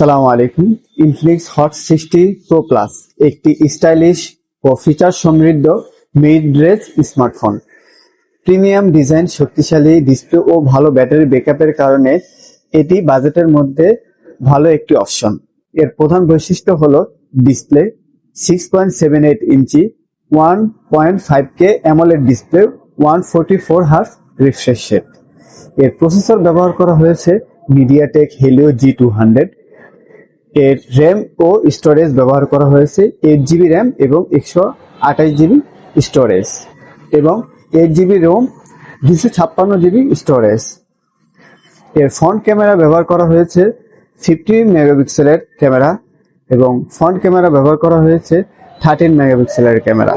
সালামু আলাইকুম। Infinix Hot sixty Pro Plus একটি স্টাইলিশ ও ফিচার সমৃদ্ধ mid range smartphone premium design শক্তিশালী ডিসপ্লে ও ভালো ব্যাটারি ব্যাকআপের কারণে এটি বাজেটের মধ্যে ভালো একটি অপশন এর প্রধান বৈশিষ্ট্য হল display six point seven eight inch one point five K AMOLED display one forty four hertz refresh rate এর প্রসেসর ব্যবহার করা হয়েছে MediaTek Helio G two hundred এর র্যাম ও স্টোরেজ ব্যবহার করা হয়েছে। এইট জিবি র্যাম এবং একশো আঠাশ জিবি স্টোরেজ এবং এইট জিবি রোম দুশো ছাপ্পান্ন জিবি স্টোরেজ এর ফ্রন্ট ক্যামেরা ব্যবহার করা হয়েছে ফিফটি মেগাপিক্সেলের ক্যামেরা এবং ফ্রন্ট ক্যামেরা ব্যবহার করা হয়েছে থার্টিন মেগাপিক্সেলের ক্যামেরা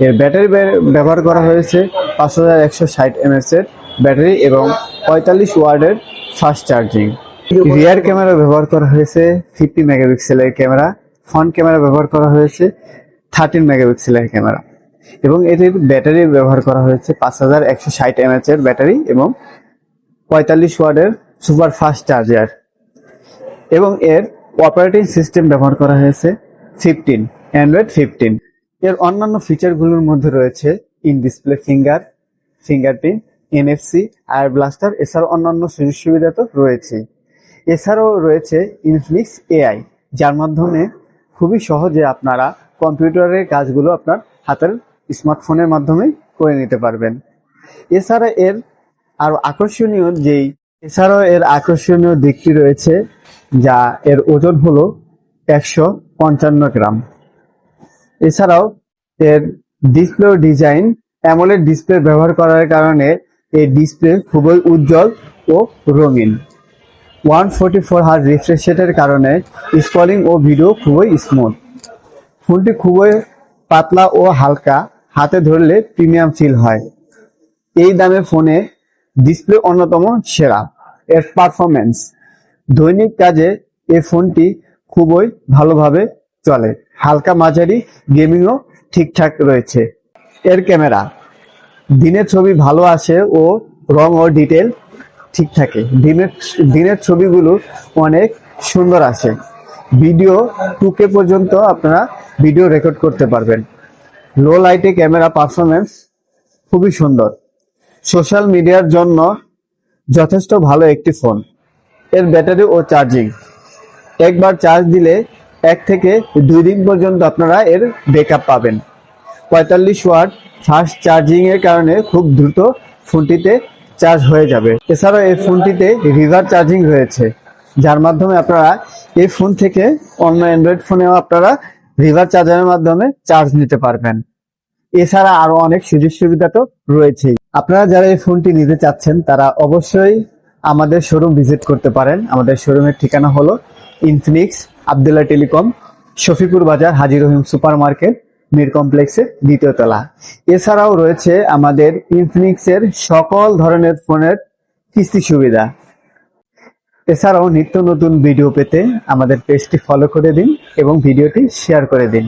এর ব্যাটারি ব্য- ব্যবহার করা হয়েছে পাঁচ হাজার একশো ষাট এমএস এর ব্যাটারি এবং পঁয়তাল্লিশ ওয়ার্ডের ফাস্ট চার্জিং রিয়ার ক্যামেরা ব্যবহার করা হয়েছে ফিফটি মেগাপিক্সেলের ক্যামেরা ফ্রন্ট ক্যামেরা ব্যবহার করা হয়েছে থার্টিন মেগাপিক্সেলের ক্যামেরা এবং এটির ব্যাটারি ব্যবহার করা হয়েছে পাঁচ হাজার একশো ষাট এমএচ এর ব্যাটারি এবং পঁয়তাল্লিশ ওয়ার্ডের সুপার ফাস্ট চার্জার এবং এর অপারেটিং সিস্টেম ব্যবহার করা হয়েছে ফিফটিন অ্যান্ড্রয়েড ফিফটিন এর অন্যান্য ফিচারগুলোর মধ্যে রয়েছে in display finger fingerprint NFC I R blaster এছাড়াও অন্যান্য সুযোগ সুবিধা তো রয়েছে এছাড়াও রয়েছে ইনফ্লিক্স এআই যার মাধ্যমে খুবই সহজে আপনারা কম্পিউটারের কাজগুলো আপনার হাতের স্মার্টফোনের মাধ্যমে করে নিতে পারবেন। এছাড়া এর আরও আকর্ষণীয় যেই এছাড়াও এর আকর্ষণীয় দিকটি রয়েছে, যা এর ওজন হলো একশো পঞ্চান্ন গ্রাম। এছাড়াও এর ডিসপ্লে ডিজাইন অ্যামোলেড ডিসপ্লে ব্যবহার করার কারণে এই ডিসপ্লে খুবই উজ্জ্বল ও রঙিন। ওয়ান ফোর্টি ফোর হার রিফ্রেশ কারণে স্ক্রলিং ও ভিডিও খুবই স্মুথ ফোনটি খুবই পাতলা ও হালকা, হাতে ধরলে প্রিমিয়াম ফিল হয়। এই দামে ফোনে ডিসপ্লে অন্যতম সেরা, এর পারফরমেন্স দৈনিক কাজে এই ফোনটি খুবই ভালোভাবে চলে। হালকা মাঝারি গেমিংও ঠিকঠাক রয়েছে। এর ক্যামেরা দিনের ছবি ভালো আসে ও রং ও ডিটেল ঠিক থাকে। দিনের দিনের ছবিগুলো অনেক সুন্দর আসে। ভিডিও টুকে পর্যন্ত আপনারা ভিডিও রেকর্ড করতে পারবেন। লো লাইটে ক্যামেরা পারফরমেন্স খুবই সুন্দর। সোশ্যাল মিডিয়ার জন্য যথেষ্ট ভালো একটি ফোন এর ব্যাটারি ও চার্জিং একবার চার্জ দিলে এক থেকে দুই দিন পর্যন্ত আপনারা এর ব্যাকআপ পাবেন। পঁয়তাল্লিশ ওয়াট ফাস্ট চার্জিংয়ের কারণে খুব দ্রুত ফোনটিতে চার্জ হয়ে যাবে। এছাড়াও এই ফোনটিতে রিভার চার্জিং রয়েছে। যার মাধ্যমে আপনারা এই ফোন থেকে অন্য অ্যান্ড্রয়েড ফোনেও আপনারা রিভার চার্জারের মাধ্যমে চার্জ নিতে পারবেন। এছাড়া আরও অনেক সুযোগ সুবিধা তো রয়েছেই। আপনারা যারা এই ফোনটি নিতে চাচ্ছেন, তারা অবশ্যই আমাদের শোরুম ভিজিট করতে পারেন। আমাদের শোরুমের ঠিকানা হলো ইনফিনিক্স আবদুল্লাহ টেলিকম শফিপুর বাজার হাজির রহিম সুপার মার্কেট মির কমপ্লেক্সের দ্বিতীয় তলা। এছাড়াও রয়েছে আমাদের ইনফিনিক্সের সকল ধরনের ফোনের কিস্তি সুবিধা। এছাড়াও নিত্য নতুন ভিডিও পেতে আমাদের পেজটি ফলো করে দিন এবং ভিডিওটি শেয়ার করে দিন।